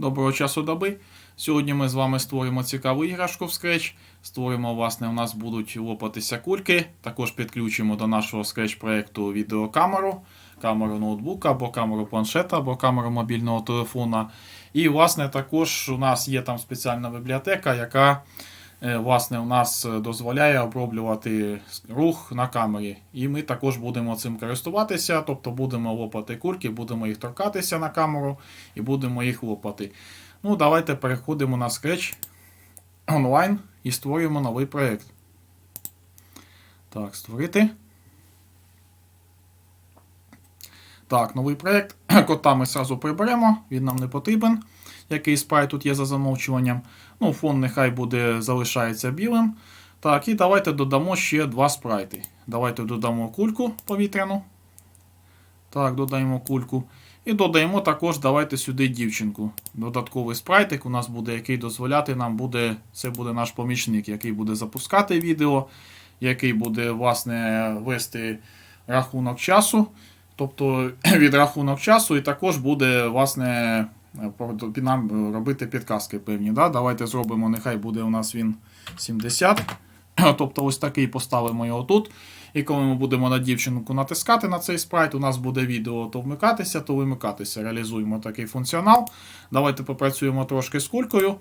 доброго часу доби. Сьогодні ми з вами створимо цікаву іграшку в Scratch. Створимо, власне, у нас будуть лопатися кульки. Також підключимо до нашого Scratch проєкту відеокамеру, камеру ноутбука, або камеру планшета, або камеру мобільного телефона. І, власне, також у нас є там спеціальна бібліотека, яка власне, у нас е, дозволяє оброблювати рух на камері. І ми також будемо цим користуватися, тобто будемо лопати кульки, будемо їх торкатися на камеру і будемо їх лопати. Ну, давайте переходимо на Scratch онлайн і створюємо новий проєкт. Так, створити. Так, новий проєкт. Кота ми сразу приберемо, він нам не потрібен. Який спрайт тут є за замовчуванням. Ну, фон нехай буде залишається білим. Так, і давайте додамо ще два спрайти. Давайте додамо кульку повітряну. Так, додаємо кульку. І додаємо також, давайте сюди дівчинку. Додатковий спрайтик у нас буде, який дозволяти нам буде, це буде наш помічник, який буде запускати відео, який буде, власне, вести рахунок часу. Тобто відрахунок часу, і також буде, власне, нам робити підказки певні. Да? Давайте зробимо, нехай буде у нас він 70. Тобто ось такий поставимо його тут. І коли ми будемо на дівчинку натискати на цей спрайт, у нас буде відео то вмикатися, то вимикатися. Реалізуємо такий функціонал. Давайте попрацюємо трошки з кулькою.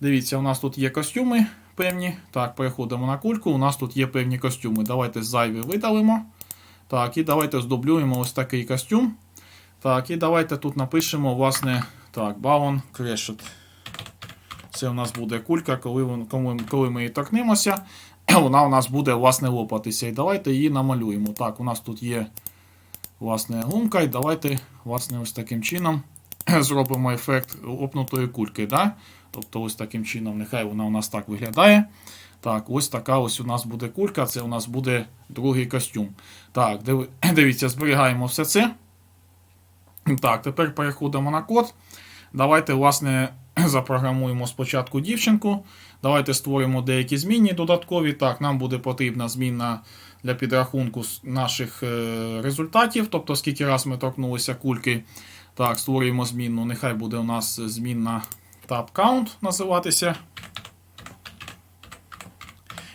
Дивіться, у нас тут є костюми певні. Так, переходимо на кульку. У нас тут є певні костюми. Давайте зайві видалимо. Так, і давайте здублюємо ось такий костюм. Так, і давайте тут напишемо, власне, так, Balon Crashed. Це у нас буде кулька, коли, коли, коли ми її торкнемося, вона у нас буде, власне, лопатися. І давайте її намалюємо. Так, у нас тут є, власне, гумка, і давайте, власне, ось таким чином зробимо ефект лопнутої кульки. Да? Тобто, ось таким чином, нехай вона у нас так виглядає. Так, ось така ось у нас буде кулька, це у нас буде другий костюм. Так, дивіться, зберігаємо все це. Так, тепер переходимо на код. Давайте, власне, запрограмуємо спочатку дівчинку. Давайте створимо деякі змінні додаткові. Так, нам буде потрібна змінна для підрахунку наших е, результатів, тобто скільки раз ми торкнулися кульки. Так, створюємо змінну. Нехай буде у нас змінна tab count називатися.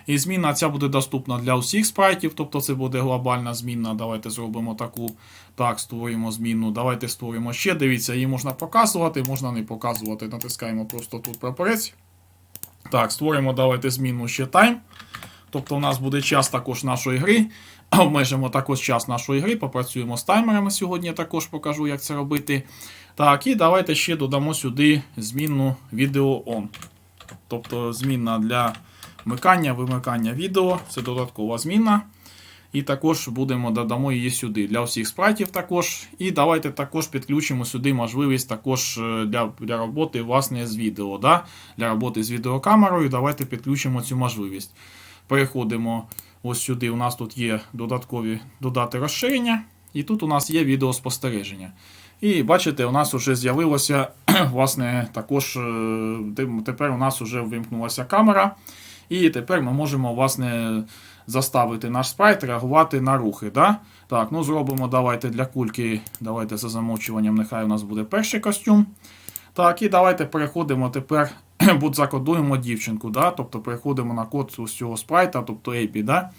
І змінна ця буде доступна для усіх спрайтів, тобто це буде глобальна змінна. Давайте зробимо таку. Так, створюємо змінну. Давайте створимо ще. Дивіться, її можна показувати, можна не показувати. Натискаємо просто тут прапорець. Так, створимо давайте змінну ще time. Тобто у нас буде час також нашої гри. Обмежимо також час нашої гри, попрацюємо з таймерами сьогодні. Я також покажу, як це робити. Так, і давайте ще додамо сюди змінну відео on. Тобто змінна для вмикання, вимикання відео. Це додаткова змінна. І також будемо додамо її сюди для всіх спрайтів також. І давайте також підключимо сюди можливість також е, для, для роботи власне, з відео. Да? Для роботи з відеокамерою. Давайте підключимо цю можливість. Переходимо ось сюди. У нас тут є додаткові додати розширення. І тут у нас є відеоспостереження. І бачите, у нас вже з'явилося, власне, також е, тепер у нас вже вимкнулася камера. І тепер ми можемо, власне, заставити наш спрайт реагувати на рухи. Да? Так, ну зробимо давайте для кульки. Давайте за замовчуванням, нехай у нас буде перший костюм. Так, і давайте переходимо тепер, будь закодуємо дівчинку. Да? Тобто переходимо на код з цього спрайта, тобто AP. Да?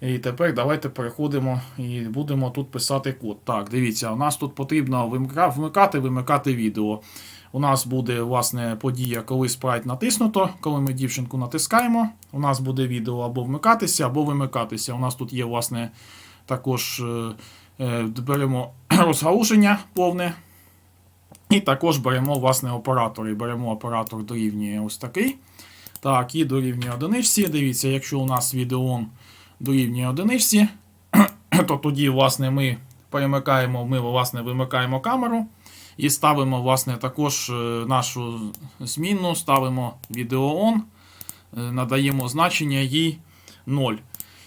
І тепер давайте переходимо і будемо тут писати код. Так, дивіться, у нас тут потрібно вмикати, вимикати відео. У нас буде власне подія, коли спрайт натиснуто. Коли ми дівчинку натискаємо, у нас буде відео або вмикатися, або вимикатися. У нас тут є, власне, також е, е, беремо розгалуження повне. І також беремо власне оператор. І беремо оператор дорівнює ось такий. Так, і дорівнює одиничці. Дивіться, якщо у нас відео дорівнює одиничці, то тоді, власне, ми перемикаємо, ми власне вимикаємо камеру. І ставимо, власне, також е, нашу змінну, ставимо відео on, е, надаємо значення їй 0.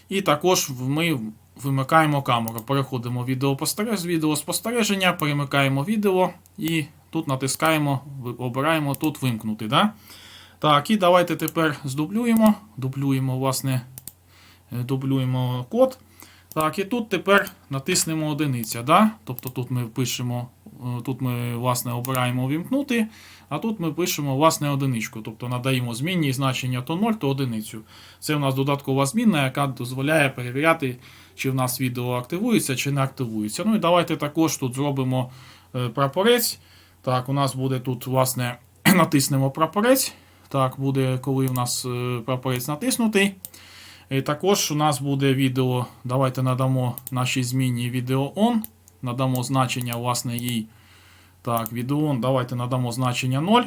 І також ми вимикаємо камеру. Переходимо в відеопостереж- з відеоспостереження, перемикаємо відео і тут натискаємо, обираємо тут вимкнути. Да? Так, і давайте тепер здублюємо. Дублюємо, власне, е, дублюємо код. Так, і тут тепер натиснемо одиниця. Да? Тобто тут ми впишемо тут ми власне обираємо увімкнути, а тут ми пишемо власне одиничку, тобто надаємо змінні значення то 0, то одиницю. Це у нас додаткова змінна, яка дозволяє перевіряти, чи в нас відео активується, чи не активується. Ну і давайте також тут зробимо е, прапорець. Так, у нас буде тут, власне, натиснемо прапорець. Так, буде, коли у нас е, прапорець натиснутий. І також у нас буде відео. Давайте надамо нашій зміні відео on. Надамо значення, власне, їй. Так, відео on. Давайте надамо значення 0.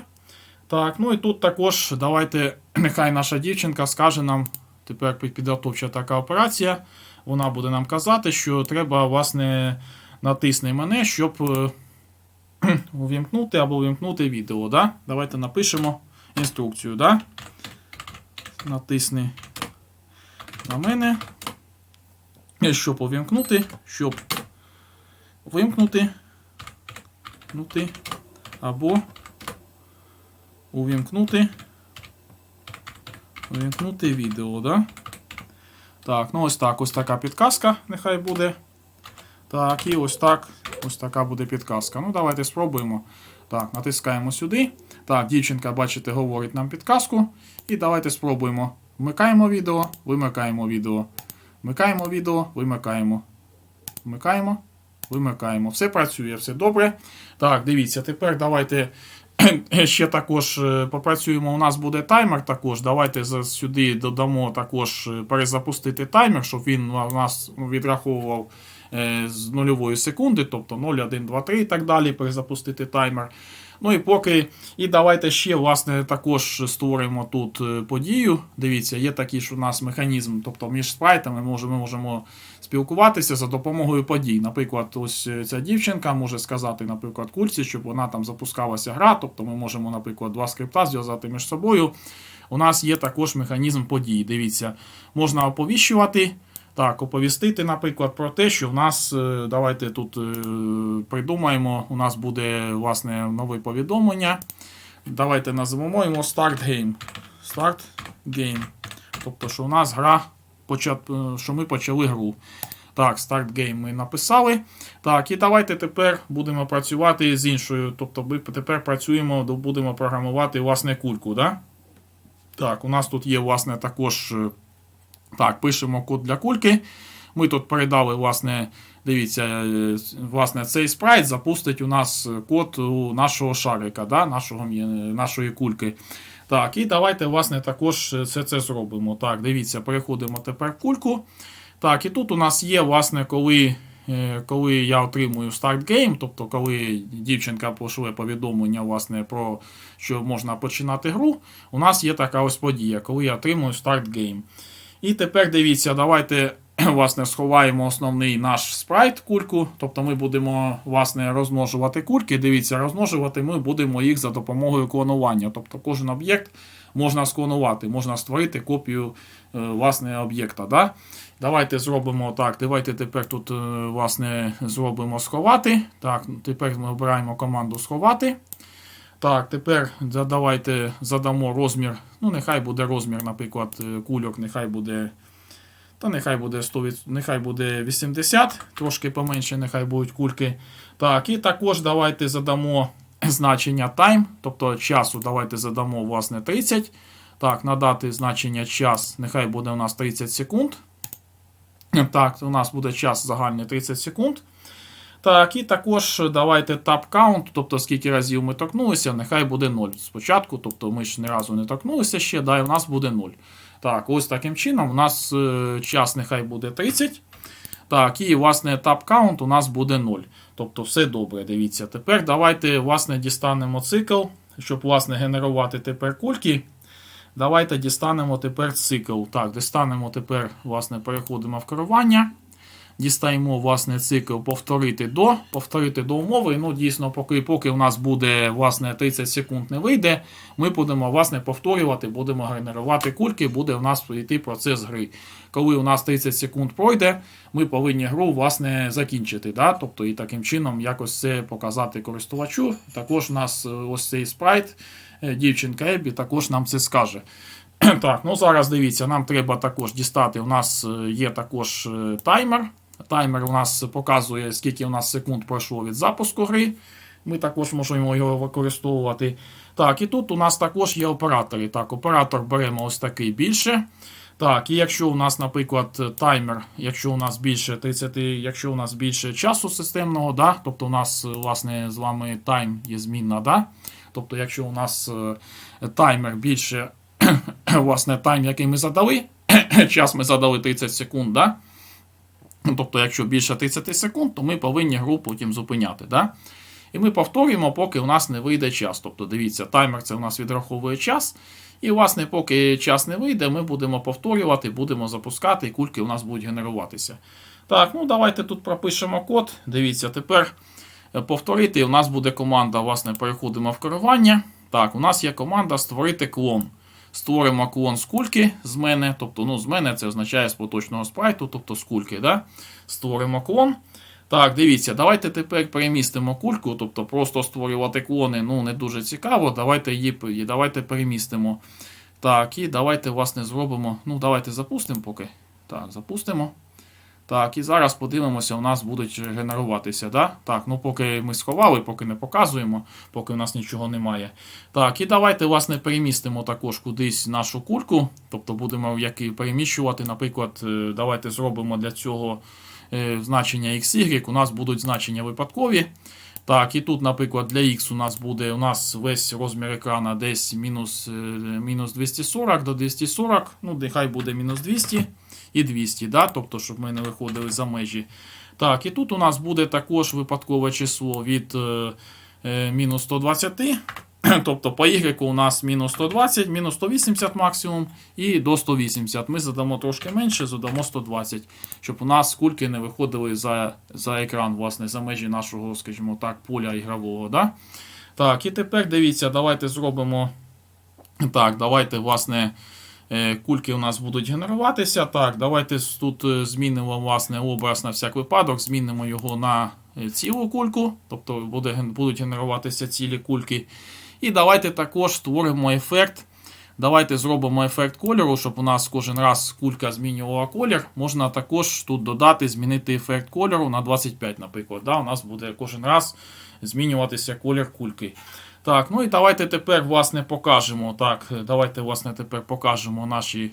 Так, ну і тут також давайте, нехай наша дівчинка скаже нам, тепер підготовча така операція. Вона буде нам казати, що треба, власне, натисни мене, щоб е, увімкнути або увімкнути відео. Да? Давайте напишемо інструкцію. Да? Натисни на мене. Щоб увімкнути, щоб вимкнути вимкнути, або увімкнути. Увімкнути відео, да? Так, ну ось так, ось така підказка, нехай буде. Так, і ось так, ось така буде підказка. Ну, давайте спробуємо. Так, натискаємо сюди. Так, дівчинка, бачите, говорить нам підказку. І давайте спробуємо. Вмикаємо відео, вимикаємо відео. Вмикаємо відео, вимикаємо. Вмикаємо, вимикаємо. Все працює, все добре. Так, дивіться, тепер давайте ще також е, попрацюємо. У нас буде таймер також. Давайте сюди додамо також е, перезапустити таймер, щоб він у нас відраховував е, з нульової секунди, тобто 0, 1, 2, 3 і так далі. Перезапустити таймер. Ну і поки. І давайте ще, власне, також створимо тут подію. Дивіться, є такий ж у нас механізм, тобто між спрайтами ми можемо спілкуватися за допомогою подій. Наприклад, ось е, ця дівчинка може сказати, наприклад, кульці, щоб вона там запускалася гра. Тобто ми можемо, наприклад, два скрипта зв'язати між собою. У нас є також механізм подій. Дивіться, можна оповіщувати. Так, оповістити, наприклад, про те, що в нас, е, давайте тут е, придумаємо, у нас буде власне нове повідомлення. Давайте назвемо його Start Game. Start Game. Тобто, що у нас гра, що ми почали гру. Так, Start Game ми написали. Так, і давайте тепер будемо працювати з іншою. Тобто, ми тепер працюємо, будемо програмувати власне кульку. Да? Так, у нас тут є, власне, також. е, так, пишемо код для кульки. Ми тут передали, власне, дивіться, е, власне, цей спрайт запустить у нас код у нашого шарика, да, нашого, нашої кульки. Так, і давайте, власне, також все це зробимо. Так, дивіться, переходимо тепер в кульку. Так, і тут у нас є, власне, коли, е, коли я отримую старт гейм, тобто коли дівчинка пошле повідомлення, власне, про що можна починати гру, у нас є така ось подія, коли я отримую старт гейм. І тепер дивіться, давайте власне сховаємо основний наш спрайт кульку. Тобто ми будемо власне розмножувати кульки. Дивіться, розмножувати ми будемо їх за допомогою клонування. Тобто кожен об'єкт можна склонувати, можна створити копію е, власне об'єкта. Да? Давайте зробимо так. Давайте тепер тут е, власне зробимо сховати. Так, тепер ми обираємо команду сховати. Так, тепер давайте задамо розмір. Ну, нехай буде розмір, наприклад, е, кульок, нехай буде. Та нехай буде 100, від- нехай буде 80, трошки поменше, нехай будуть кульки. Так, і також давайте задамо значення time, тобто часу давайте задамо власне 30. Так, надати значення час, нехай буде у нас 30 секунд. Так, у нас буде час загальний 30 секунд. Так, і також давайте tap count, тобто скільки разів ми торкнулися, нехай буде 0 спочатку, тобто ми ж ні разу не торкнулися ще, да, і у нас буде 0. Так, ось таким чином у нас е, час нехай буде 30. Так, і власне tap count у нас буде 0. Тобто все добре, дивіться. Тепер давайте власне дістанемо цикл, щоб власне генерувати тепер кульки. Давайте дістанемо тепер цикл. Так, дістанемо тепер, власне, переходимо в керування. Дістаємо власне цикл повторити до, повторити до умови. Ну, дійсно, поки поки у нас буде власне 30 секунд не вийде, ми будемо власне повторювати, будемо генерувати кульки, буде у нас йти процес гри. Коли у нас 30 секунд пройде, ми повинні гру власне закінчити. Да? Тобто і таким чином якось це показати користувачу. Також у нас е, ось цей спрайт, е, дівчинка Ебі, також нам це скаже. Так, ну зараз дивіться, нам треба також дістати. У нас е, є також таймер. Таймер у нас показує, скільки у нас секунд пройшло від запуску гри. Ми також можемо його використовувати. Так, і тут у нас також є оператори. Так, оператор беремо ось такий більше. Так, і якщо у нас, наприклад, таймер, якщо у нас більше 30, якщо у нас більше часу системного, да, тобто у нас, власне, з вами тайм є змінна, да, тобто, якщо у нас е, таймер більше, власне, тайм, який ми задали, час ми задали 30 секунд, да, Ну, Тобто, якщо більше 30 секунд, то ми повинні гру потім зупиняти. Да? І ми повторюємо, поки у нас не вийде час. Тобто, дивіться, таймер це у нас відраховує час. І, власне, поки час не вийде, ми будемо повторювати, будемо запускати, і кульки у нас будуть генеруватися. Так, ну давайте тут пропишемо код. Дивіться, тепер е, повторити. У нас буде команда, власне, переходимо в керування. Так, у нас є команда створити клон. Створимо клон з кульки з мене. Тобто, ну, з мене це означає з поточного спрайту, тобто з. Да? Створимо клон. Так, дивіться, давайте тепер перемістимо кульку, тобто просто створювати клони ну, не дуже цікаво. Давайте її- давайте перемістимо. Так, і давайте, власне, зробимо. Ну, давайте запустимо поки. Так, запустимо. Так, і зараз подивимося, у нас будуть генеруватися. Да? Так, ну поки ми сховали, поки не показуємо, поки у нас нічого немає. Так, і давайте, власне, перемістимо також кудись нашу кульку. Тобто будемо який переміщувати, наприклад, е, давайте зробимо для цього е, значення XY, у нас будуть значення випадкові. Так, і тут, наприклад, для X у нас буде у нас весь розмір екрана десь мінус, е, мінус 240 до 240, ну, нехай буде мінус 200 і 200, да? тобто, щоб ми не виходили за межі. Так, і тут у нас буде також випадкове число від е, е, мінус 120. Тобто по Y у нас мінус 120, мінус 180 максимум і до 180. Ми задамо трошки менше, задамо 120, щоб у нас кульки не виходили за, за екран, власне, за межі нашого, скажімо так, поля ігрового. Да? Так, і тепер дивіться, давайте зробимо. Так, давайте, власне, кульки у нас будуть генеруватися. Так, давайте тут е, змінимо власне образ на всяк випадок, змінимо його на е, цілу кульку, тобто будуть генеруватися цілі кульки. І давайте також створимо ефект. Давайте зробимо ефект кольору, щоб у нас кожен раз кулька змінювала колір. Можна також тут додати, змінити ефект кольору на 25, наприклад. Да? У нас буде кожен раз змінюватися колір кульки. Так, ну і давайте тепер, власне, покажемо. Так, давайте, власне, тепер покажемо наші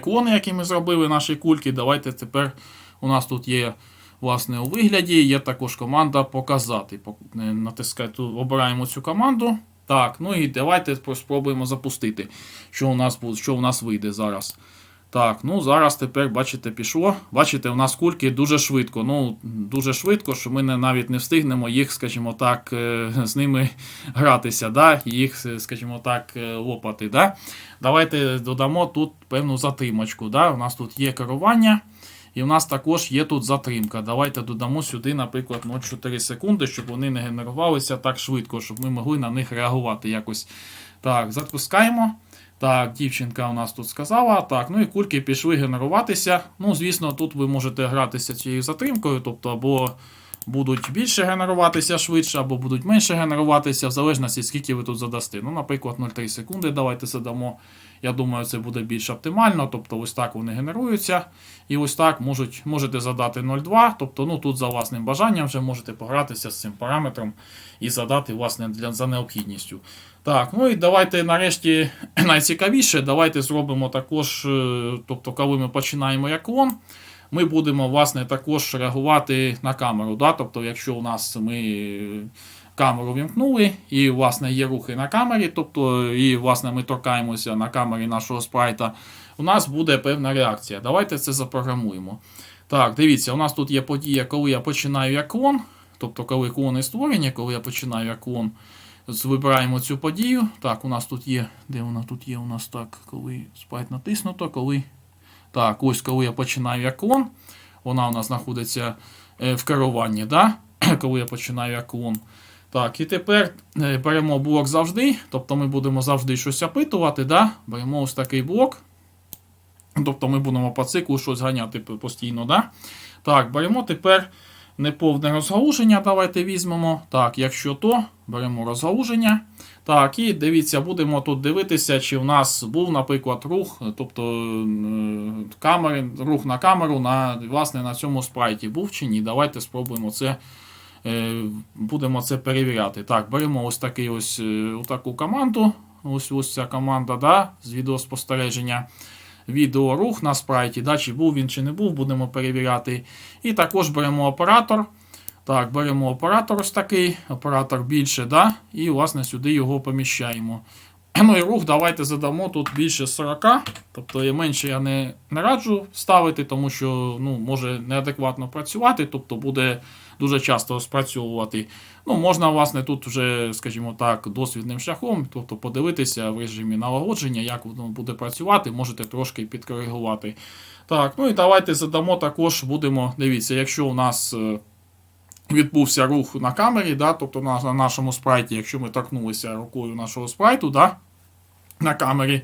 клони, які ми зробили, наші кульки. Давайте тепер у нас тут є, власне, у вигляді, є також команда показати. Пок- е, тут обираємо цю команду. Так, ну і давайте спробуємо запустити, що у нас що у нас вийде зараз. Так, ну зараз тепер, бачите, пішло. Бачите, у нас кульки дуже швидко. Ну, дуже швидко, що ми не, навіть не встигнемо їх, скажімо так, е, з ними гратися, да? їх, е, скажімо так, е, лопати. Да? Давайте додамо тут певну затримочку. Да? У нас тут є керування. І у нас також є тут затримка. Давайте додамо сюди, наприклад, 0,4 секунди, щоб вони не генерувалися так швидко, щоб ми могли на них реагувати якось. Так, запускаємо. Так, дівчинка у нас тут сказала. Так, ну і кульки пішли генеруватися. Ну, звісно, тут ви можете гратися цією затримкою, тобто або будуть більше генеруватися швидше, або будуть менше генеруватися, в залежності, скільки ви тут задасте. Ну, наприклад, 0,3 секунди давайте задамо. Я думаю, це буде більш оптимально. Тобто, ось так вони генеруються. І ось так можуть, можете задати 0,2. Тобто, ну тут за власним бажанням вже можете погратися з цим параметром і задати власне для, за необхідністю. Так, ну і давайте нарешті найцікавіше, давайте зробимо також, е, тобто, коли ми починаємо як клон, ми будемо власне також реагувати на камеру. Да? Тобто, якщо у нас ми камеру вімкнули, і власне є рухи на камері, тобто, і власне ми торкаємося на камері нашого спрайта, у нас буде певна реакція. Давайте це запрограмуємо. Так, дивіться, у нас тут є подія, коли я починаю як клон, тобто коли клони створені, коли я починаю як клон. Вибираємо цю подію. Так, у нас тут є. Де вона тут є? У нас так, коли спайт натиснуто, коли. Так, ось коли я починаю як клон. Вона у нас знаходиться е, в керуванні, да? коли я починаю як клон. Так, і тепер е, беремо блок завжди. Тобто ми будемо завжди щось опитувати. Да? Беремо ось такий блок. Тобто ми будемо по циклу щось ганяти постійно. Да? Так, беремо тепер неповне розгалуження. Давайте візьмемо. Так, якщо то, беремо розгалуження. Так, і дивіться, будемо тут дивитися, чи в нас був, наприклад, рух, тобто е, камери, рух на камеру на, власне, на цьому спрайті був чи ні. Давайте спробуємо це будемо це перевіряти. Так, беремо ось такий ось е, таку команду. Ось ось ця команда да, з відеоспостереження. Відеорух на спрайті, да, чи був він, чи не був, будемо перевіряти. І також беремо оператор. Так, беремо оператор ось такий, оператор більше, да, і власне сюди його поміщаємо. Ну і рух давайте задамо тут більше 40. Тобто я менше я не, не раджу ставити, тому що ну, може неадекватно працювати, тобто буде дуже часто спрацьовувати. Ну, можна, власне, тут вже, скажімо так, досвідним шляхом, тобто подивитися в режимі налагодження, як воно буде працювати, можете трошки підкоригувати. Так, ну і давайте задамо також, будемо, дивіться, якщо у нас. Відбувся рух на камері, да, тобто на, на нашому спрайті, якщо ми торкнулися рукою нашого спрайту да, на камері,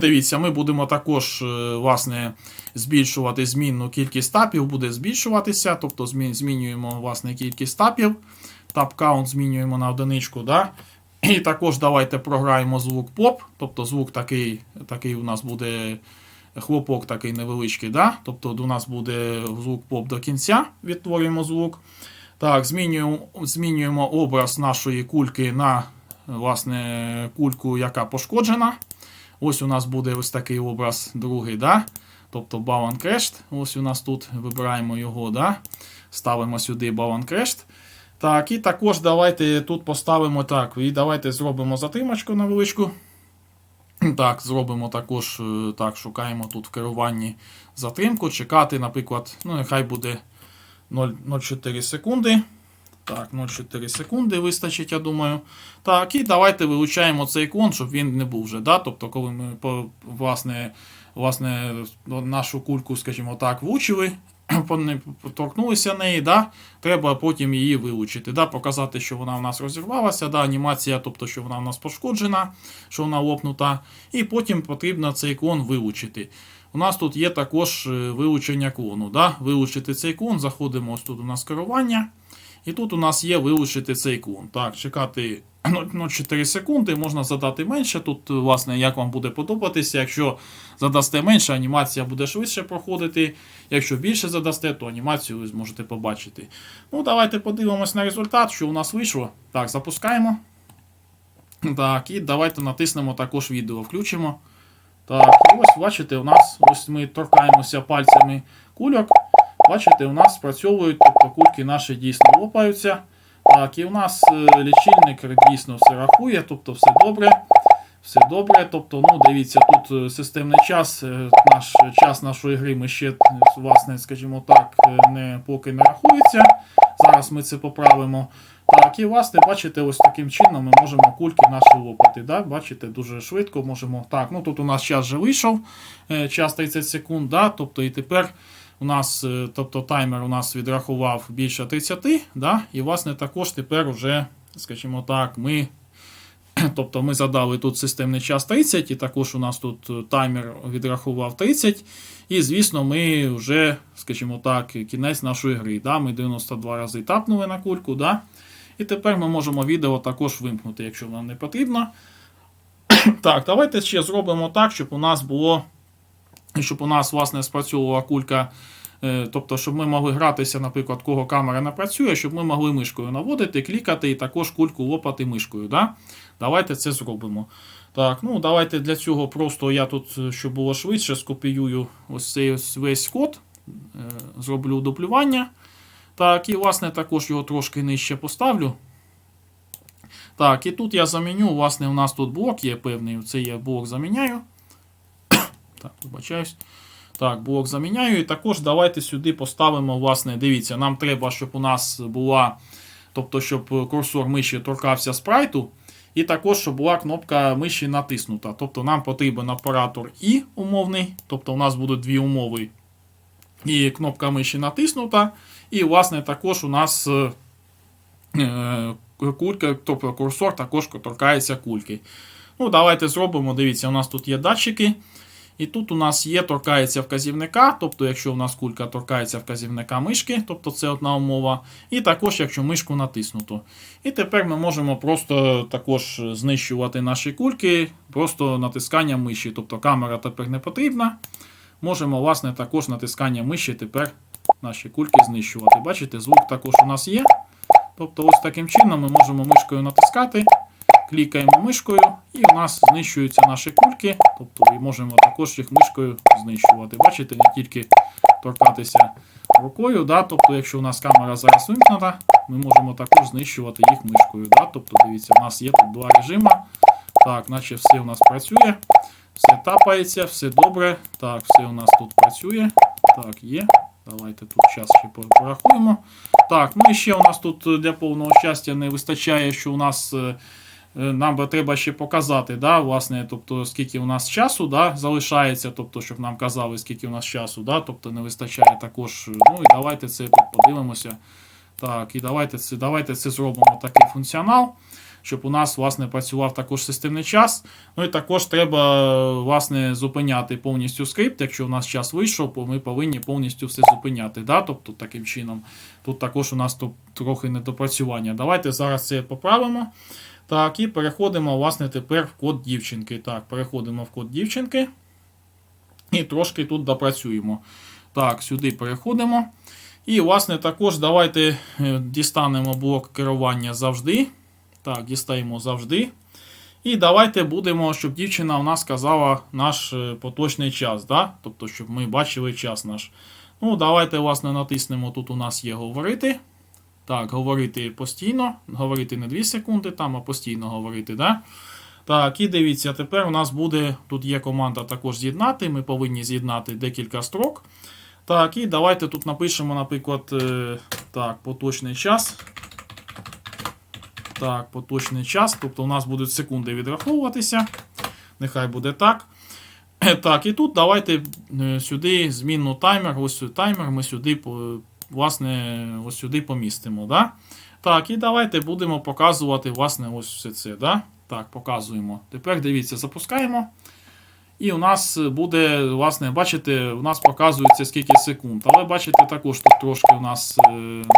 дивіться, ми будемо також е, власне, збільшувати змінну кількість тапів, буде збільшуватися, тобто змінюємо власне, кількість тапів, тап каунт змінюємо на одиничку. Да? І також давайте програємо звук поп, тобто звук такий, такий у нас буде хлопок такий невеличкий, да? тобто у нас буде звук поп до кінця, відтворюємо звук. Так, змінюємо, змінюємо образ нашої кульки на власне, кульку, яка пошкоджена. Ось у нас буде ось такий образ другий. Да? Тобто Bound Crashed. Ось у нас тут вибираємо його, да? ставимо сюди Bound Crashed. Так, і також давайте тут поставимо так. І давайте зробимо затримочку невеличку. Так, зробимо також е, так, шукаємо тут в керуванні затримку. Чекати, наприклад, ну, нехай буде 0,04 секунди. Так, 0,4 секунди вистачить, я думаю. Так, і давайте вилучаємо цей ікон, щоб він не був вже. Да? Тобто, коли ми власне, власне, нашу кульку, скажімо так, влучили, торкнулися неї, да? треба потім її вилучити. Да? Показати, що вона в нас розірвалася, да? анімація, тобто, що вона в нас пошкоджена, що вона лопнута. І потім потрібно цей клон вилучити. У нас тут є також е, вилучення клону. Да? Вилучити цей клон, заходимо ось тут у нас керування. І тут у нас є вилучити цей клон. Так, чекати 0,4 секунди, можна задати менше. Тут, власне, як вам буде подобатися. Якщо задасте менше, анімація буде швидше проходити. Якщо більше задасте, то анімацію ви зможете побачити. Ну, давайте подивимось на результат, що у нас вийшло. Так, запускаємо. Так, і давайте натиснемо також відео, включимо. Так, і ось бачите, у нас ось ми торкаємося пальцями кульок. Бачите, у нас спрацьовують, тобто кульки наші дійсно лопаються. Так, і у нас е, лічильник дійсно все рахує, тобто все добре. Все добре. Тобто, ну, дивіться, тут е, системний час, е, наш час нашої гри ми ще, власне, скажімо так, е, не, поки не рахується. Зараз ми це поправимо. Так, і власне, бачите, ось таким чином ми можемо кульки наші лопати. Да? Бачите, дуже швидко можемо. Так, ну тут у нас час вже вийшов, час 30 секунд, да? тобто і тепер у нас, тобто таймер у нас відрахував більше 30, да? і власне також тепер вже, скажімо так, ми. Тобто ми задали тут системний час 30, і також у нас тут е, таймер відрахував 30. І, звісно, ми вже, скажімо так, кінець нашої гри. Да? Ми 92 рази тапнули на кульку. Да? І тепер ми можемо відео також вимкнути, якщо нам не потрібно. Так, давайте ще зробимо так, щоб у нас було, щоб у нас, власне, спрацьовувала кулька. Е, Тобто, щоб ми могли гратися, наприклад, кого камера не працює, щоб ми могли мишкою наводити, клікати і також кульку лопати мишкою. Да? Давайте це зробимо. Так, ну давайте для цього просто я тут, е, щоб було швидше, скопіюю ось цей ось весь код, е, зроблю дублювання. Так, і власне також його трошки нижче поставлю. Так, і тут я заміню, власне, у нас тут блок є певний. Це я блок заміняю. Так, вибачаюсь. Так, блок заміняю. І також давайте сюди поставимо, власне, дивіться, нам треба, щоб у нас була, тобто, щоб курсор миші торкався спрайту. І також, щоб була кнопка миші натиснута. Тобто нам потрібен оператор І умовний. Тобто у нас будуть дві умови. І кнопка миші натиснута. І, власне, також у нас е, е, кулька, тобто курсор також торкається кульки. Ну, давайте зробимо. Дивіться, у нас тут є датчики. І тут у нас є торкається вказівника, тобто, якщо у нас кулька торкається вказівника мишки, тобто це одна умова. І також, якщо мишку натиснуто. І тепер ми можемо просто також знищувати наші кульки, просто натисканням миші. Тобто камера тепер не потрібна. Можемо, власне, також натисканням миші тепер наші кульки знищувати. Бачите, звук також у нас є. Тобто, ось таким чином ми можемо мишкою натискати, клікаємо мишкою, і у нас знищуються наші кульки. Тобто і можемо також їх мишкою знищувати. Бачите, не тільки торкатися рукою. Да? Тобто, якщо у нас камера зараз вимкнена, ми можемо також знищувати їх мишкою. Да? Тобто, дивіться, у нас є тут два режими. Так, наче все у нас працює. Все тапається, все добре. Так, все у нас тут працює. Так, є. Давайте тут час ще порахуємо. Так, ну і ще у нас тут е, для повного щастя не вистачає, що у нас. Е, Нам би треба ще показати, да, власне, тобто, скільки у нас часу да, залишається, тобто, щоб нам казали, скільки у нас часу, да, тобто не вистачає також. е, Ну і давайте це тут подивимося. Так, і давайте це, давайте це зробимо такий функціонал, щоб у нас власне працював також системний час. Ну і також треба е, власне зупиняти повністю скрипт. Якщо у нас час вийшов, ми повинні повністю все зупиняти. Да? Тобто таким чином. Тут також у нас трохи недопрацювання. Давайте зараз це поправимо. Так, і переходимо, власне, тепер в код дівчинки. Так, переходимо в код дівчинки. І трошки тут допрацюємо. Так, сюди переходимо. І, власне, також давайте е, дістанемо блок керування завжди. Так, дістаємо завжди. І давайте будемо, щоб дівчина у нас сказала наш е, поточний час. Да? Тобто, щоб ми бачили час наш. Ну, давайте, власне, натиснемо. Тут у нас є говорити. Так, говорити постійно. Говорити не 2 секунди, там, а постійно говорити. Да? Так, і дивіться, тепер у нас буде. Тут є команда також з'єднати. Ми повинні з'єднати декілька строк. Так, і давайте тут напишемо, наприклад, е, так, поточний час. Так, поточний час. Тобто у нас будуть секунди відраховуватися. Нехай буде так. Так, і тут давайте е, сюди змінну таймер. Ось таймер ми сюди власне, ось сюди помістимо. Да? Так, і давайте будемо показувати власне, ось все це. Да? Так, показуємо. Тепер дивіться, запускаємо. І у нас буде, власне, бачите, у нас показується скільки секунд. Але бачите, також тут трошки у нас е,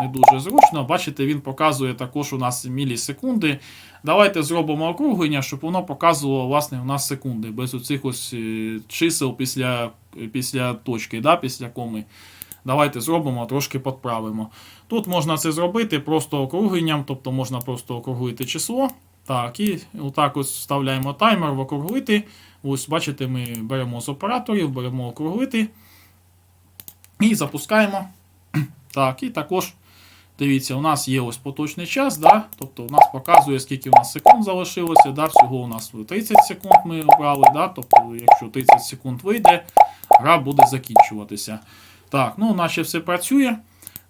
не дуже зручно. Bачите, він показує також у нас мілісекунди. Давайте зробимо округлення, щоб воно показувало власне, у нас секунди, без оцих ось е, чисел після, після точки, да, після коми. Давайте зробимо, трошки підправимо. Тут можна це зробити просто округленням, тобто можна просто округлити число. Так, і отак ось вставляємо таймер в округлити. Ось, бачите, ми беремо з операторів, беремо округлити і запускаємо. Так, і також дивіться, у нас є ось поточний час, да? тобто у нас показує, скільки у нас секунд залишилося. Да? Всього у нас 30 секунд ми обрали. Да? Тобто, якщо 30 секунд вийде, гра буде закінчуватися. Так, ну наче все працює.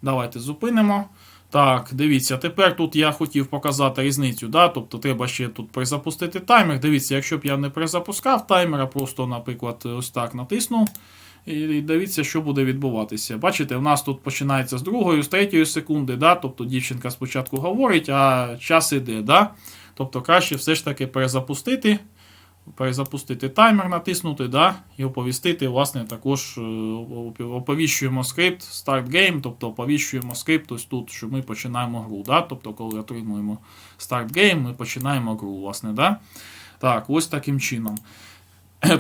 Давайте зупинимо. Так, дивіться, тепер тут я хотів показати різницю. Да? Тобто треба ще тут перезапустити таймер. Дивіться, якщо б я не перезапускав таймера, просто, наприклад, ось так натиснув. І дивіться, що буде відбуватися. Бачите, у нас тут починається з другої, з третьої секунди. Да? Тобто дівчинка спочатку говорить, а час іде. Да? Тобто краще все ж таки перезапустити. Перезапустити таймер, натиснути, да, і оповістити, власне, також е, оповіщуємо скрипт Start Game, тобто оповіщуємо скрипт ось тут, що ми починаємо гру. Да? Тобто, коли отримуємо Start Game, ми починаємо гру. власне, да? Так, ось таким чином.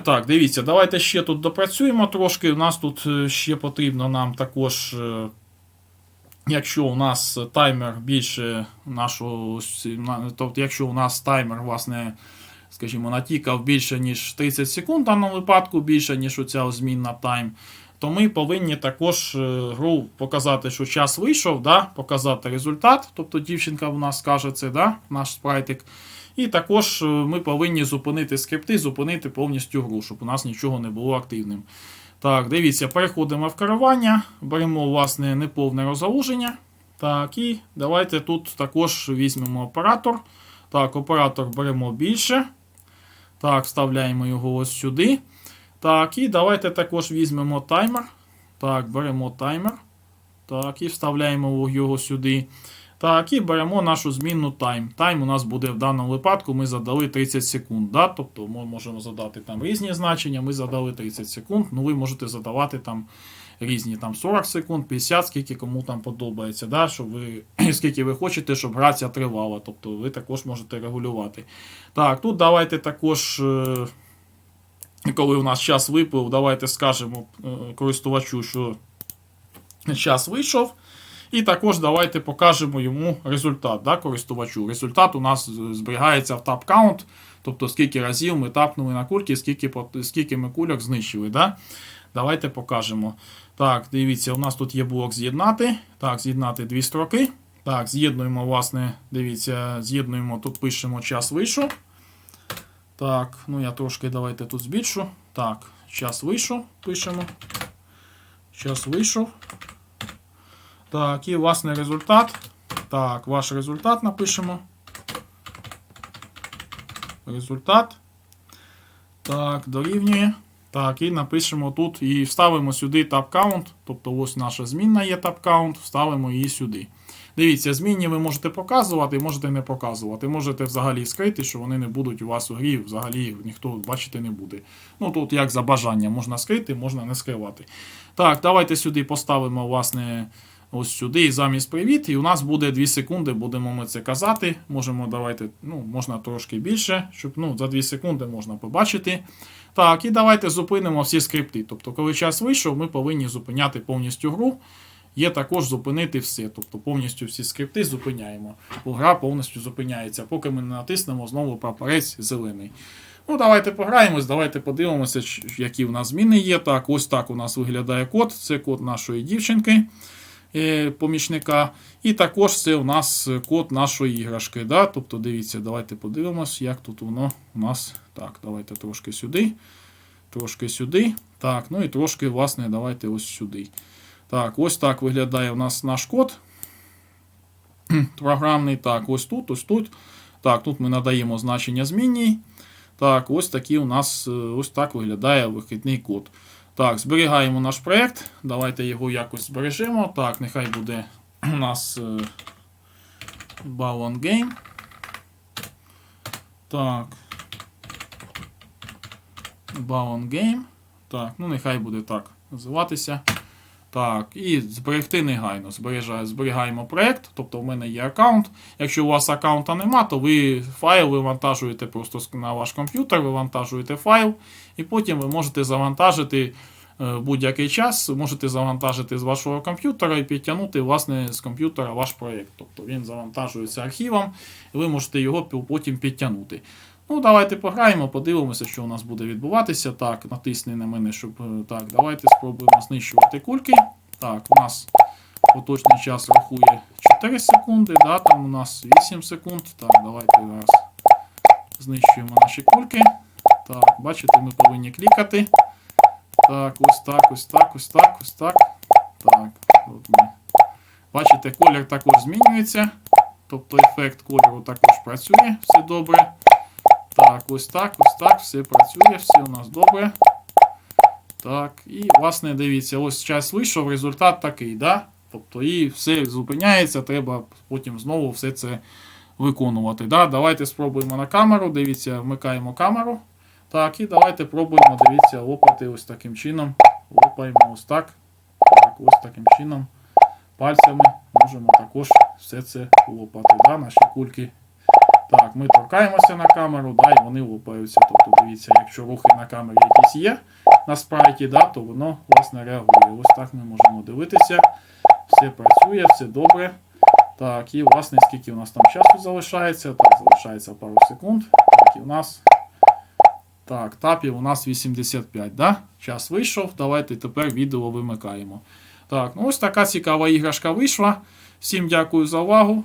Так, дивіться, давайте ще тут допрацюємо трошки. У нас тут е, ще потрібно нам також. е, Якщо у нас таймер більше нашого, тобто, якщо у нас таймер, власне, скажімо, натікав більше, ніж 30 секунд в даному випадку, більше, ніж оця змінна тайм, то ми повинні також е, гру показати, що час вийшов, да, показати результат. Тобто дівчинка в нас скаже це, да, наш спрайтик. І також е, ми повинні зупинити скрипти, зупинити повністю гру, щоб у нас нічого не було активним. Так, дивіться, переходимо в керування, беремо, власне, неповне розгалуження. Так, і давайте тут також візьмемо оператор. Так, оператор беремо більше. Так, вставляємо його ось сюди. Так, і давайте також візьмемо таймер. Так, беремо таймер. Так, і вставляємо його сюди. Так, і беремо нашу змінну тайм. Тайм у нас буде в даному випадку, ми задали 30 секунд. Да? Тобто ми можемо задати там різні значення, ми задали 30 секунд. Ну, ви можете задавати там різні там 40 секунд, 50, скільки кому там подобається. Да? Щоб ви, скільки ви хочете, щоб гра ця тривала. Тобто ви також можете регулювати. Так, тут давайте також. е, Коли у нас час виплив, давайте скажемо е, користувачу, що час вийшов. І також давайте покажемо йому результат, да, користувачу. Результат у нас зберігається в тап count, тобто скільки разів ми тапнули на кульки, скільки, скільки ми кульок знищили. Да? Давайте покажемо. Так, дивіться, у нас тут є блок з'єднати. Так, з'єднати дві строки. Так, з'єднуємо, власне, дивіться, з'єднуємо, тут пишемо час вийшов. Так, ну я трошки давайте тут збільшу. Так, час вийшов, пишемо. Час вийшов. Так, і власне результат. Так, ваш результат напишемо. Результат. Так, дорівнює. Так, і напишемо тут і вставимо сюди tab count. Тобто ось наша змінна є tab count, вставимо її сюди. Дивіться, змінні ви можете показувати, можете не показувати. Можете взагалі скрити, що вони не будуть у вас у грі, взагалі ніхто бачити не буде. Ну тут як за бажання, можна скрити, можна не скривати. Так, давайте сюди поставимо, власне, ось сюди і замість привіт. І у нас буде 2 секунди, будемо ми це казати. Можемо давайте, ну, можна трошки більше, щоб ну, за 2 секунди можна побачити. Так, і давайте зупинимо всі скрипти. Тобто, коли час вийшов, ми повинні зупиняти повністю гру. Є також зупинити все. Тобто повністю всі скрипти зупиняємо. Бо гра повністю зупиняється, поки ми не натиснемо знову прапорець зелений. Ну, давайте пограємось, давайте подивимося, які в нас зміни є. Так, ось так у нас виглядає код. Це код нашої дівчинки, помічника. І також це у нас код нашої іграшки. Да? Тобто, дивіться, давайте подивимось, як тут воно у нас. Так, давайте трошки сюди. Трошки сюди. Так, ну і трошки, власне, давайте ось сюди. Так, ось так виглядає у нас наш код. Програмний. Так, ось тут, ось тут. Так, тут ми надаємо значення змінній. Так, ось такий у нас е, ось так виглядає вихідний код. Так, зберігаємо наш проєкт. Давайте його якось збережемо. Так, нехай буде у нас е, Balloon Game. Так. Balloon Game. Так, ну нехай буде так називатися. Так, і зберегти негайно. Зберігаємо проєкт, тобто в мене є аккаунт. Якщо у вас аккаунта нема, то ви файл вивантажуєте просто на ваш комп'ютер, вивантажуєте файл, і потім ви можете завантажити е, будь-який час, можете завантажити з вашого комп'ютера і підтягнути власне з комп'ютера ваш проєкт. Тобто він завантажується архівом, і ви можете його потім підтягнути. Ну, давайте пограємо, подивимося, що у нас буде відбуватися. Так, натисни на мене, щоб. е, Так, давайте спробуємо знищувати кульки. Так, у нас поточний час рахує 4 секунди, да, там у нас 8 секунд. Так, давайте зараз знищуємо наші кульки. Так, бачите, ми повинні клікати. Так, ось так, ось так, ось так, ось так. Так, от ми. Бачите, колір також змінюється. Тобто ефект кольору також працює, все добре. Так, ось так, ось так, все працює, все у нас добре. Так, і власне дивіться, ось час вийшов, результат такий, да? Тобто і все зупиняється, треба потім знову все це виконувати. Да? Давайте спробуємо на камеру. Дивіться, вмикаємо камеру. Так, і давайте пробуємо, дивіться, лопати ось таким чином. Лопаємо ось так. Так, ось таким чином. Пальцями можемо також все це лопати. Да? Наші кульки так, ми торкаємося на камеру, да, і вони лупаються. Тобто, дивіться, якщо рухи на камері якісь є на спрайті, да, то воно власне реагує. Ось так ми можемо дивитися. Все працює, все добре. Так, і власне, скільки у нас там часу залишається? Так, залишається пару секунд. Так, і у нас. Так, тапів у нас 85, да? Час вийшов. Давайте тепер відео вимикаємо. Так, ну ось така цікава іграшка вийшла. Всім дякую за увагу.